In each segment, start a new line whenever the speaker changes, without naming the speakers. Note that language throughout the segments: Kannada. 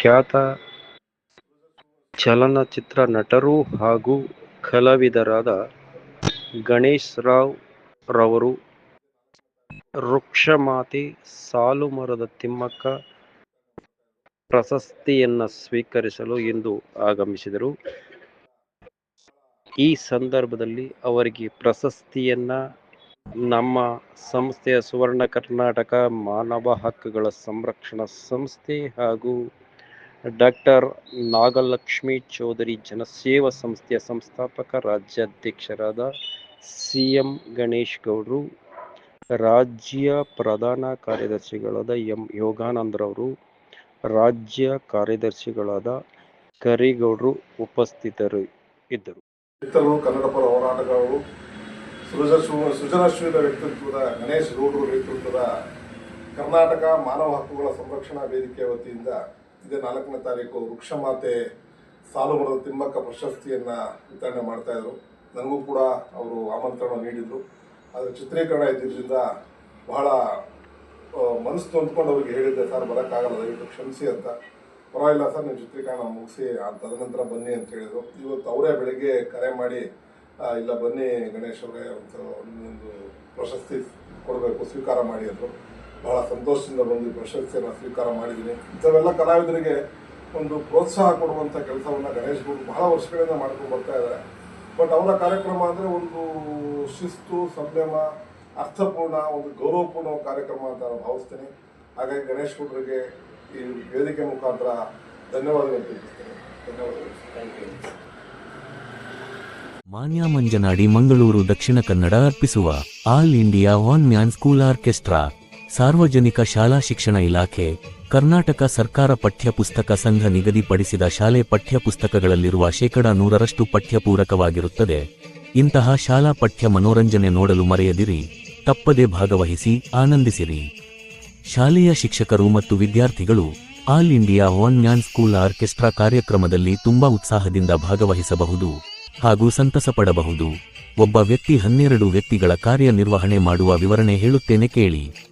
ಖ್ಯಾತ ಚಲನಚಿತ್ರ ನಟರು ಹಾಗೂ ಕಲಾವಿದರಾದ ಗಣೇಶ್ ರಾವ್ ರವರು ವೃಕ್ಷಮಾತೆ ಸಾಲುಮರದ ತಿಮ್ಮಕ್ಕ ಪ್ರಶಸ್ತಿಯನ್ನು ಸ್ವೀಕರಿಸಲು ಇಂದು ಆಗಮಿಸಿದರು. ಈ ಸಂದರ್ಭದಲ್ಲಿ ಅವರಿಗೆ ಪ್ರಶಸ್ತಿಯನ್ನ ನಮ್ಮ ಸಂಸ್ಥೆಯ ಸುವರ್ಣ ಕರ್ನಾಟಕ ಮಾನವ ಹಕ್ಕುಗಳ ಸಂರಕ್ಷಣಾ ಸಂಸ್ಥೆ ಹಾಗೂ ಡಾಕ್ಟರ್ ನಾಗಲಕ್ಷ್ಮಿ ಚೌಧರಿ ಜನಸೇವಾ ಸಂಸ್ಥೆಯ ಸಂಸ್ಥಾಪಕ, ರಾಜ್ಯಾಧ್ಯಕ್ಷರಾದ ಸಿ ಎಂ ಗಣೇಶ್ ಗೌಡ್ರು, ರಾಜ್ಯ ಪ್ರಧಾನ ಕಾರ್ಯದರ್ಶಿಗಳಾದ ಎಂ ಯೋಗಾನಂದ್ರವರು, ರಾಜ್ಯ ಕಾರ್ಯದರ್ಶಿಗಳಾದ ಕರಿಗೌಡ್ರು ಉಪಸ್ಥಿತರು ಇದ್ದರು.
ಕನ್ನಡ ಪರ ಹೋರಾಟಗಾರರು ಸೃಜನಶೀಲ ವ್ಯಕ್ತಿತ್ವದ ಗಣೇಶ್ ಗೌಡರು ನೇತೃತ್ವದ ಕರ್ನಾಟಕ ಮಾನವ ಹಕ್ಕುಗಳ ಸಂರಕ್ಷಣಾ ವೇದಿಕೆಯ ವತಿಯಿಂದ ಇದೇ. ನಾಲ್ಕನೇ ತಾರೀಕು ವೃಕ್ಷಮಾತೆ ಸಾಲುಮರದ ತಿಮ್ಮಕ್ಕ ಪ್ರಶಸ್ತಿಯನ್ನ ವಿತರಣೆ ಮಾಡ್ತಾ ಇದ್ರು. ನನಗೂ ಕೂಡ ಅವರು ಆಮಂತ್ರಣ ನೀಡಿದ್ರು. ಆದರೆ ಚಿತ್ರೀಕರಣ ಇದ್ದಿದ್ದರಿಂದ ಬಹಳ ಮನಸ್ಸು ತೊಂದ್ಕೊಂಡು ಅವ್ರಿಗೆ ಹೇಳಿದ್ದೆ, ಸರ್, ಬರೋಕ್ಕಾಗಲ್ಲ, ದಯವಿಟ್ಟು ಕ್ಷಮಿಸಿ ಅಂತ. ಪರವಾಗಿಲ್ಲ ಸರ್, ನೀವು ಚಿತ್ರೀಕರಣ ಮುಗಿಸಿ ತದನಂತರ ಬನ್ನಿ ಅಂತ ಹೇಳಿದರು. ಇವತ್ತು ಅವರೇ ಬೆಳಗ್ಗೆ ಕರೆ ಮಾಡಿ ಇಲ್ಲ, ಬನ್ನಿ ಗಣೇಶ್ ಅವರೇ, ಒಂದು ಪ್ರಶಸ್ತಿ ಕೊಡಬೇಕು, ಸ್ವೀಕಾರ ಮಾಡಿ ಬಹಳ ಸಂತೋಷದಿಂದ ಬಂದು ಪ್ರಶಸ್ತಿಯನ್ನು ಸ್ವೀಕಾರ ಮಾಡಿದ್ದೀನಿ. ಇಂಥವೆಲ್ಲ ಕಲಾವಿದರಿಗೆ ಒಂದು ಪ್ರೋತ್ಸಾಹ ಕೊಡುವಂಥ ಕೆಲಸವನ್ನು ಗಣೇಶ್ ಗುರು ಬಹಳ ವರ್ಷಗಳಿಂದ ಮಾಡ್ಕೊಂಡು ಬರ್ತಾ ಇದ್ದಾರೆ. ಬಟ್ ಅವರ ಕಾರ್ಯಕ್ರಮ ಅಂದರೆ ಒಂದು ಶಿಸ್ತು ಸಂಯಮ ಅರ್ಥಪೂರ್ಣ ಒಂದು ಗೌರವಪೂರ್ಣ ಕಾರ್ಯಕ್ರಮ ಅಂತ ನಾನು ಭಾವಿಸ್ತೇನೆ. ಹಾಗಾಗಿ ಗಣೇಶ್ ಗುಡ್ರಿಗೆ ಈ ವೇದಿಕೆ ಮುಖಾಂತರ ಧನ್ಯವಾದಗಳು ತಿಳಿಸ್ತೇನೆ. ಧನ್ಯವಾದಗಳು. ಥ್ಯಾಂಕ್ ಯು
ಮಾನ್ಯ ಮಂಜನಾಡಿ ಮಂಗಳೂರು ದಕ್ಷಿಣ ಕನ್ನಡ ಅರ್ಪಿಸುವ all India one man school orchestra. ಸಾರ್ವಜನಿಕ ಶಾಲಾ ಶಿಕ್ಷಣ ಇಲಾಖೆ, ಕರ್ನಾಟಕ ಸರ್ಕಾರ ಪಠ್ಯಪುಸ್ತಕ ಸಂಘ ನಿಗದಿಪಡಿಸಿದ ಶಾಲೆ ಪಠ್ಯಪುಸ್ತಕಗಳಲ್ಲಿರುವ ಶೇಕಡ ನೂರರಷ್ಟು ಪಠ್ಯಪೂರಕವಾಗಿರುತ್ತದೆ. ಇಂತಹ ಶಾಲಾ ಪಠ್ಯ ಮನೋರಂಜನೆ ನೋಡಲು ಮರೆಯದಿರಿ, ತಪ್ಪದೆ ಭಾಗವಹಿಸಿ ಆನಂದಿಸಿರಿ. ಶಾಲೆಯ ಶಿಕ್ಷಕರು ಮತ್ತು ವಿದ್ಯಾರ್ಥಿಗಳು, all India one man school orchestra ಕಾರ್ಯಕ್ರಮದಲ್ಲಿ ತುಂಬಾ ಉತ್ಸಾಹದಿಂದ ಭಾಗವಹಿಸಬಹುದು ಹಾಗೂ ಸಂತಸ ಪಡಬಹುದು. ಒಬ್ಬ ವ್ಯಕ್ತಿ ಹನ್ನೆರಡು ವ್ಯಕ್ತಿಗಳ ಕಾರ್ಯನಿರ್ವಹಣೆ ಮಾಡುವ ವಿವರಣೆ ಹೇಳುತ್ತೇನೆ ಕೇಳಿ.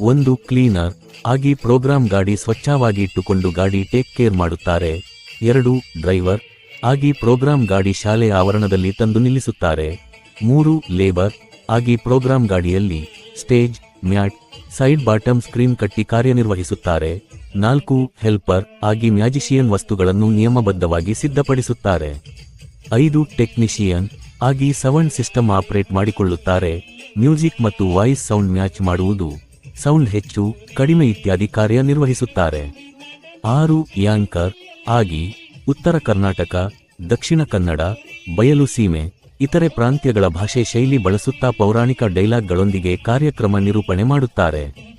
ಒಂದು ಕ್ಲೀನರ್ ಆಗಿ ಪ್ರೋಗ್ರಾಂ ಗಾಡಿ ಸ್ವಚ್ಛವಾಗಿ ಇಟ್ಟುಕೊಂಡು ಗಾಡಿ ಟೇಕ್ ಕೇರ್ ಮಾಡುತ್ತಾರೆ. ಎರಡು, ಡ್ರೈವರ್ ಆಗಿ ಪ್ರೋಗ್ರಾಂ ಗಾಡಿ ಶಾಲೆಯ ಆವರಣದಲ್ಲಿ ತಂದು ನಿಲ್ಲಿಸುತ್ತಾರೆ. ಮೂರು, ಲೇಬರ್ ಆಗಿ ಪ್ರೋಗ್ರಾಂ ಗಾಡಿಯಲ್ಲಿ stage, mat, side bottom screen ಕಟ್ಟಿ ಕಾರ್ಯನಿರ್ವಹಿಸುತ್ತಾರೆ. ನಾಲ್ಕು, ಹೆಲ್ಪರ್ ಆಗಿ ಮ್ಯಾಜಿಷಿಯನ್ ವಸ್ತುಗಳನ್ನು ನಿಯಮಬದ್ಧವಾಗಿ ಸಿದ್ಧಪಡಿಸುತ್ತಾರೆ. ಐದು, ಟೆಕ್ನಿಷಿಯನ್ ಆಗಿ ಸೌಂಡ್ ಸಿಸ್ಟಮ್ ಆಪರೇಟ್ ಮಾಡಿಕೊಳ್ಳುತ್ತಾರೆ. ಮ್ಯೂಸಿಕ್ ಮತ್ತು ವಾಯ್ಸ್ ಸೌಂಡ್ ಮ್ಯಾಚ್ ಮಾಡುವುದು ಸೌಂಡ್ ಹೆಚ್ಚು ಕಡಿಮೆ ಇತ್ಯಾದಿ ಕಾರ್ಯ ನಿರ್ವಹಿಸುತ್ತಾರೆ. ಆರು, ಯಾಂಕರ್, ಆಗಿ, ಉತ್ತರ ಕರ್ನಾಟಕ, ದಕ್ಷಿಣ ಕನ್ನಡ, ಬಯಲು ಸೀಮೆ, ಇತರೆ ಪ್ರಾಂತ್ಯಗಳ ಭಾಷೆ ಶೈಲಿ ಬಳಸುತ್ತಾ ಪೌರಾಣಿಕ ಡೈಲಾಗ್ಗಳೊಂದಿಗೆ ಕಾರ್ಯಕ್ರಮ ನಿರೂಪಣೆ ಮಾಡುತ್ತಾರೆ.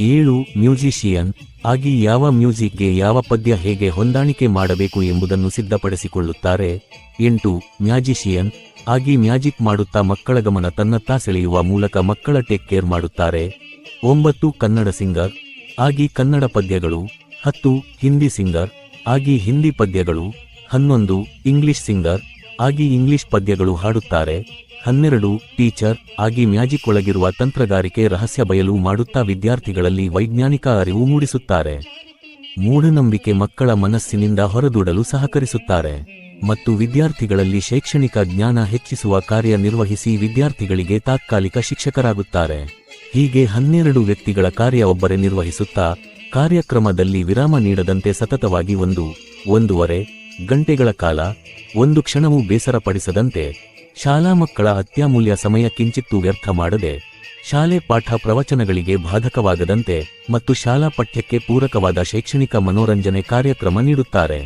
ಏಳು, ಮ್ಯೂಸಿಷಿಯನ್, ಆಗಿ ಯಾವ ಮ್ಯೂಸಿಕ್ಗೆ ಯಾವ ಪದ್ಯ ಹೇಗೆ ಹೊಂದಾಣಿಕೆ ಮಾಡಬೇಕು ಎಂಬುದನ್ನು ಸಿದ್ಧಪಡಿಸಿಕೊಳ್ಳುತ್ತಾರೆ. ಎಂಟು, ಮ್ಯಾಜಿಷಿಯನ್, ಆಗಿ ಮ್ಯಾಜಿಕ್ ಮಾಡುತ್ತಾ ಮಕ್ಕಳ ಗಮನ ತನ್ನತ್ತ ಸೆಳೆಯುವ ಮೂಲಕ ಮಕ್ಕಳ ಟೇಕ್ ಕೇರ್ ಮಾಡುತ್ತಾರೆ. ಒಂಬತ್ತು ಕನ್ನಡ ಸಿಂಗರ್, ಆಗಿ ಕನ್ನಡ ಪದ್ಯಗಳು, ಹತ್ತು ಹಿಂದಿ ಸಿಂಗರ್, ಆಗಿ ಹಿಂದಿ ಪದ್ಯಗಳು, ಹನ್ನೊಂದು ಇಂಗ್ಲಿಷ್ ಸಿಂಗರ್, ಆಗಿ ಇಂಗ್ಲಿಷ್ ಪದ್ಯಗಳು ಹಾಡುತ್ತಾರೆ, ಹನ್ನೆರಡು ಟೀಚರ್, ಆಗಿ ಮ್ಯಾಜಿಕ್ ಒಳಗಿರುವ ತಂತ್ರಗಾರಿಕೆ ರಹಸ್ಯ ಬಯಲು ಮಾಡುತ್ತಾ ವಿದ್ಯಾರ್ಥಿಗಳಲ್ಲಿ ವೈಜ್ಞಾನಿಕ ಅರಿವು ಮೂಡಿಸುತ್ತಾರೆ. ಮೂಢನಂಬಿಕೆ ಮಕ್ಕಳ ಮನಸ್ಸಿನಿಂದ ಹೊರದೂಡಲು ಸಹಕರಿಸುತ್ತಾರೆ. ಮತ್ತು ವಿದ್ಯಾರ್ಥಿಗಳಲ್ಲಿ ಶೈಕ್ಷಣಿಕ ಜ್ಞಾನ ಹೆಚ್ಚಿಸುವ ಕಾರ್ಯ ನಿರ್ವಹಿಸಿ ವಿದ್ಯಾರ್ಥಿಗಳಿಗೆ ತಾತ್ಕಾಲಿಕ ಶಿಕ್ಷಕರಾಗುತ್ತಾರೆ. ಹೀಗೆ ಹನ್ನೆರಡು ವ್ಯಕ್ತಿಗಳ ಕಾರ್ಯ ಒಬ್ಬರೇ ನಿರ್ವಹಿಸುತ್ತಾ ಕಾರ್ಯಕ್ರಮದಲ್ಲಿ ವಿರಾಮ ನೀಡದಂತೆ ಸತತವಾಗಿ ಒಂದು, ಒಂದೂವರೆ ಗಂಟೆಗಳ ಕಾಲ ಒಂದು ಕ್ಷಣವೂ ಬೇಸರಪಡಿಸದಂತೆ ಶಾಲಾ ಮಕ್ಕಳ ಅತ್ಯಮೂಲ್ಯ ಸಮಯ ಕಿಂಚಿತ್ತೂ ವ್ಯರ್ಥ ಮಾಡದೆ ಶಾಲೆ ಪಾಠ ಪ್ರವಚನಗಳಿಗೆ ಬಾಧಕವಾಗದಂತೆ ಮತ್ತು ಶಾಲಾ ಪಠ್ಯಕ್ಕೆ ಪೂರಕವಾದ ಶೈಕ್ಷಣಿಕ ಮನೋರಂಜನೆ ಕಾರ್ಯಕ್ರಮ ನೀಡುತ್ತಾರೆ.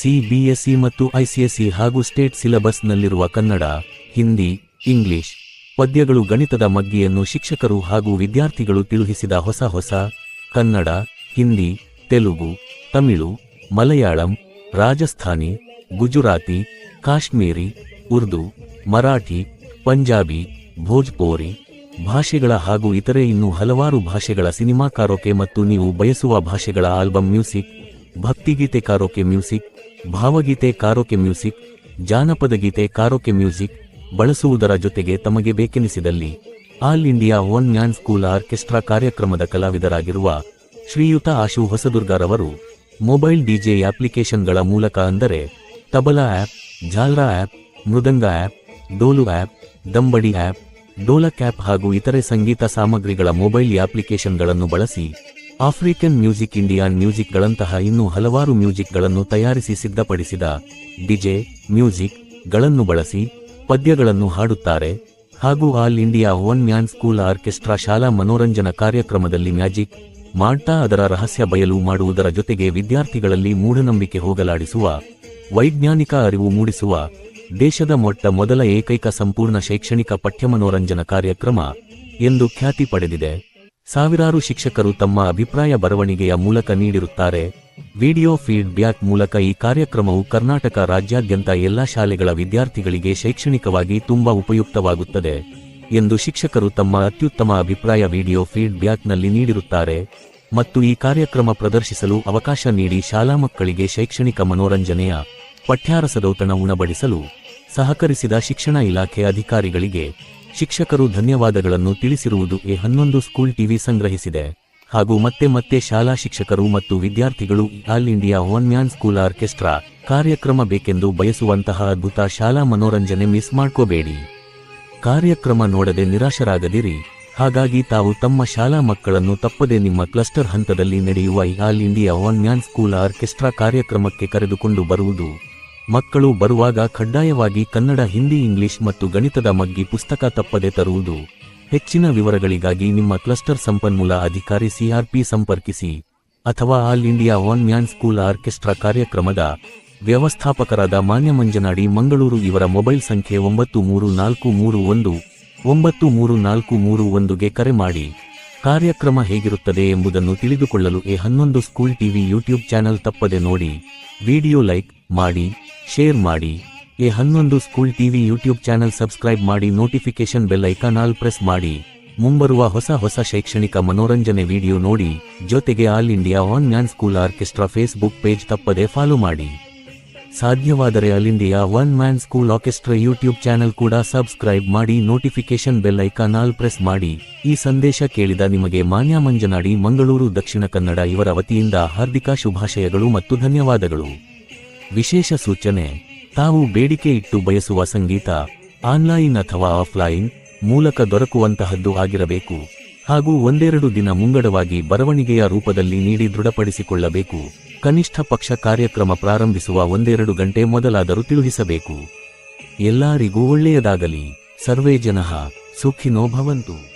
ಸಿಬಿಎಸ್ಇ ಮತ್ತು ಐಸಿಎಸ್ಇ ಹಾಗೂ ಸ್ಟೇಟ್ ಸಿಲೆಬಸ್ನಲ್ಲಿರುವ ಕನ್ನಡ, ಹಿಂದಿ, ಇಂಗ್ಲಿಷ್ ಪದ್ಯಗಳು ಗಣಿತದ ಮಗ್ಗಿಯನ್ನು ಶಿಕ್ಷಕರು ಹಾಗೂ ವಿದ್ಯಾರ್ಥಿಗಳು ತಿಳುಹಿಸಿದ ಹೊಸ ಹೊಸ ಕನ್ನಡ, ಹಿಂದಿ, ತೆಲುಗು, ತಮಿಳು, ಮಲಯಾಳಂ, ರಾಜಸ್ಥಾನಿ, ಗುಜರಾತಿ, ಕಾಶ್ಮೀರಿ, ಉರ್ದು, ಮರಾಠಿ, ಪಂಜಾಬಿ, ಭೋಜ್ಪೋರಿ ಭಾಷೆಗಳ ಹಾಗೂ ಇತರೆ ಇನ್ನೂ ಹಲವಾರು ಭಾಷೆಗಳ ಸಿನಿಮಾ ಕಾರೋಕೆ ಮತ್ತು ನೀವು ಬಯಸುವ ಭಾಷೆಗಳ ಆಲ್ಬಮ್ ಮ್ಯೂಸಿಕ್, ಭಕ್ತಿಗೀತೆ ಕಾರೋಕೆ ಮ್ಯೂಸಿಕ್, ಭಾವಗೀತೆ ಕಾರೋಕೆ ಮ್ಯೂಸಿಕ್, ಜಾನಪದ ಗೀತೆ ಕಾರೋಕೆ ಮ್ಯೂಸಿಕ್ ಬಳಸುವುದರ ಜೊತೆಗೆ ತಮಗೆ ಬೇಕೆನಿಸಿದಲ್ಲಿ all India one man school orchestra ಕಾರ್ಯಕ್ರಮದ ಕಲಾವಿದರಾಗಿರುವ ಶ್ರೀಯುತ ಆಶು ಹೊಸದುರ್ಗಾರವರು ಮೊಬೈಲ್ ಡಿಜೆ ಅಪ್ಲಿಕೇಶನ್ಗಳ ಮೂಲಕ ಅಂದರೆ tabla app jhalra app, mridanga app, dolu app, dambadi app dholak app ಹಾಗೂ ಇತರೆ ಸಂಗೀತ ಸಾಮಗ್ರಿಗಳ ಮೊಬೈಲ್ ಅಪ್ಲಿಕೇಶನ್ಗಳನ್ನು ಬಳಸಿ ಆಫ್ರಿಕನ್ ಮ್ಯೂಸಿಕ್, ಇಂಡಿಯನ್ ಮ್ಯೂಸಿಕ್ಗಳಂತಹ ಇನ್ನೂ ಹಲವಾರು ಮ್ಯೂಸಿಕ್ಗಳನ್ನು ತಯಾರಿಸಿ ಸಿದ್ಧಪಡಿಸಿದ ಡಿಜೆ ಮ್ಯೂಸಿಕ್ಗಳನ್ನು ಬಳಸಿ ಪದ್ಯಗಳನ್ನು ಹಾಡುತ್ತಾರೆ. ಹಾಗೂ all India one man school orchestra ಶಾಲಾ ಮನೋರಂಜನಾ ಕಾರ್ಯಕ್ರಮದಲ್ಲಿ ಮ್ಯಾಜಿಕ್ ಮಾಡ್ತಾ ಅದರ ರಹಸ್ಯ ಬಯಲು ಮಾಡುವುದರ ಜೊತೆಗೆ ವಿದ್ಯಾರ್ಥಿಗಳಲ್ಲಿ ಮೂಢನಂಬಿಕೆ ಹೋಗಲಾಡಿಸುವ, ವೈಜ್ಞಾನಿಕ ಅರಿವು ಮೂಡಿಸುವ, ದೇಶದ ಮೊಟ್ಟ ಮೊದಲ ಏಕೈಕ ಸಂಪೂರ್ಣ ಶೈಕ್ಷಣಿಕ ಪಠ್ಯ ಮನೋರಂಜನಾ ಕಾರ್ಯಕ್ರಮ ಎಂದು ಖ್ಯಾತಿ ಪಡೆದಿದೆ. ಸಾವಿರಾರು ಶಿಕ್ಷಕರು ತಮ್ಮ ಅಭಿಪ್ರಾಯ ಬರವಣಿಗೆಯ ಮೂಲಕ ನೀಡಿರುತ್ತಾರೆ. ವಿಡಿಯೋ ಫೀಡ್ ಬ್ಯಾಕ್ ಮೂಲಕ ಈ ಕಾರ್ಯಕ್ರಮವು ಕರ್ನಾಟಕ ರಾಜ್ಯಾದ್ಯಂತ ಎಲ್ಲಾ ಶಾಲೆಗಳ ವಿದ್ಯಾರ್ಥಿಗಳಿಗೆ ಶೈಕ್ಷಣಿಕವಾಗಿ ತುಂಬಾ ಉಪಯುಕ್ತವಾಗುತ್ತದೆ ಎಂದು ಶಿಕ್ಷಕರು ತಮ್ಮ ಅತ್ಯುತ್ತಮ ಅಭಿಪ್ರಾಯ ವಿಡಿಯೋ ಫೀಡ್ ಬ್ಯಾಕ್ನಲ್ಲಿ ನೀಡಿರುತ್ತಾರೆ. ಮತ್ತು ಈ ಕಾರ್ಯಕ್ರಮ ಪ್ರದರ್ಶಿಸಲು ಅವಕಾಶ ನೀಡಿ ಶಾಲಾ ಮಕ್ಕಳಿಗೆ ಶೈಕ್ಷಣಿಕ ಮನೋರಂಜನೆಯ ಪಠ್ಯಾರಸದೌತಣ ಉಣಬಡಿಸಲು ಸಹಕರಿಸಿದ ಶಿಕ್ಷಣ ಇಲಾಖೆ ಅಧಿಕಾರಿಗಳಿಗೆ ಶಿಕ್ಷಕರು ಧನ್ಯವಾದಗಳನ್ನು ತಿಳಿಸಿರುವುದು ಎ ಹನ್ನೊಂದು ಸ್ಕೂಲ್ ಟಿವಿ ಸಂಗ್ರಹಿಸಿದೆ. ಹಾಗೂ ಮತ್ತೆ ಮತ್ತೆ ಶಾಲಾ ಶಿಕ್ಷಕರು ಮತ್ತು ವಿದ್ಯಾರ್ಥಿಗಳು all India one man school orchestra ಕಾರ್ಯಕ್ರಮ ಬೇಕೆಂದು ಬಯಸುವಂತಹ ಅದ್ಭುತ ಶಾಲಾ ಮನೋರಂಜನೆ ಮಿಸ್ ಮಾಡ್ಕೋಬೇಡಿ. ಕಾರ್ಯಕ್ರಮ ನೋಡದೆ ನಿರಾಶರಾಗದಿರಿ. ಹಾಗಾಗಿ ತಾವು ತಮ್ಮ ಶಾಲಾ ಮಕ್ಕಳನ್ನು ತಪ್ಪದೆ ನಿಮ್ಮ ಕ್ಲಸ್ಟರ್ ಹಂತದಲ್ಲಿ ನಡೆಯುವ all India one man school orchestra ಕಾರ್ಯಕ್ರಮಕ್ಕೆ ಕರೆದುಕೊಂಡು ಬರುವುದು ಮಕ್ಕಳು ಬರುವಾಗ ಕಡ್ಡಾಯವಾಗಿ ಕನ್ನಡ, ಹಿಂದಿ, ಇಂಗ್ಲಿಷ್ ಮತ್ತು ಗಣಿತದ ಮಗ್ಗಿ ಪುಸ್ತಕ ತಪ್ಪದೆ ತರುವುದು. ಹೆಚ್ಚಿನ ವಿವರಗಳಿಗಾಗಿ ನಿಮ್ಮ ಕ್ಲಸ್ಟರ್ ಸಂಪನ್ಮೂಲ ಅಧಿಕಾರಿ ಸಿಆರ್ಪಿ ಸಂಪರ್ಕಿಸಿ. ಅಥವಾ all India one man school orchestra ಕಾರ್ಯಕ್ರಮದ ವ್ಯವಸ್ಥಾಪಕರಾದ ಮಾನ್ಯ ಮಂಜನಾಡಿ ಮಂಗಳೂರು, ಇವರ ಮೊಬೈಲ್ ಸಂಖ್ಯೆ ಒಂಬತ್ತು ಮೂರು ನಾಲ್ಕು ಮೂರು ಒಂದು, ಒಂಬತ್ತು ಮೂರು ನಾಲ್ಕು ಮೂರು ಒಂದುಗೆ ಕರೆ ಮಾಡಿ. ಕಾರ್ಯಕ್ರಮ ಹೇಗಿರುತ್ತದೆ ಎಂಬುದನ್ನು ತಿಳಿದುಕೊಳ್ಳಲು ಎ ಹನ್ನೊಂದು ಸ್ಕೂಲ್ ಟಿವಿ ಯೂಟ್ಯೂಬ್ ಚಾನೆಲ್ ತಪ್ಪದೆ ನೋಡಿ. ವಿಡಿಯೋ ಲೈಕ್ ಮಾಡಿ ಶೇರ್ ಮಾಡಿ. ಎ ಹನ್ನೊಂದು school TV YouTube channel subscribe ಮಾಡಿ notification bell icon all press ಮಾಡಿ. ಮುಂಬರುವ ಹೊಸ ಹೊಸ ಶೈಕ್ಷಣಿಕ ಮನೋರಂಜನೆ ವಿಡಿಯೋ ನೋಡಿ. ಜೊತೆಗೆ all India one man school orchestra Facebook page ತಪ್ಪದೆ ಫಾಲೋ ಮಾಡಿ. ಸಾಧ್ಯವಾದರೆ all India one man school orchestra YouTube channel ಕೂಡ ಸಬ್ಸ್ಕ್ರೈಬ್ ಮಾಡಿ notification bell icon all press ಮಾಡಿ. ಈ ಸಂದೇಶ ಕೇಳಿದ ನಿಮಗೆ ಮಾನ್ಯ ಮಂಜನಾಡಿ, ಮಂಗಳೂರು, ದಕ್ಷಿಣ ಕನ್ನಡ ಇವರ ವತಿಯಿಂದ ಹಾರ್ದಿಕ ಶುಭಾಶಯಗಳು ಮತ್ತು ಧನ್ಯವಾದಗಳು. ವಿಶೇಷ ಸೂಚನೆ, ತಾವು ಬೇಡಿಕೆ ಇಟ್ಟು ಬಯಸುವ ಸಂಗೀತ, ಆನ್ಲೈನ್ ಅಥವಾ ಆಫ್ಲೈನ್ ಮೂಲಕ ದೊರಕುವಂತಹದ್ದು ಆಗಿರಬೇಕು. ಹಾಗೂ ಒಂದೆರಡು ದಿನ ಮುಂಗಡವಾಗಿ ಬರವಣಿಗೆಯ ರೂಪದಲ್ಲಿ ನೀಡಿ ದೃಢಪಡಿಸಿಕೊಳ್ಳಬೇಕು. ಕನಿಷ್ಠ ಪಕ್ಷ ಕಾರ್ಯಕ್ರಮ ಪ್ರಾರಂಭಿಸುವ ಒಂದೆರಡು ಗಂಟೆ ಮೊದಲಾದರೂ ತಿಳಿಸಬೇಕು ಎಲ್ಲರಿಗೂ ಒಳ್ಳೆಯದಾಗಲಿ. ಸರ್ವೇ ಜನಃ ಸುಖಿನೋ ಭವಂತು.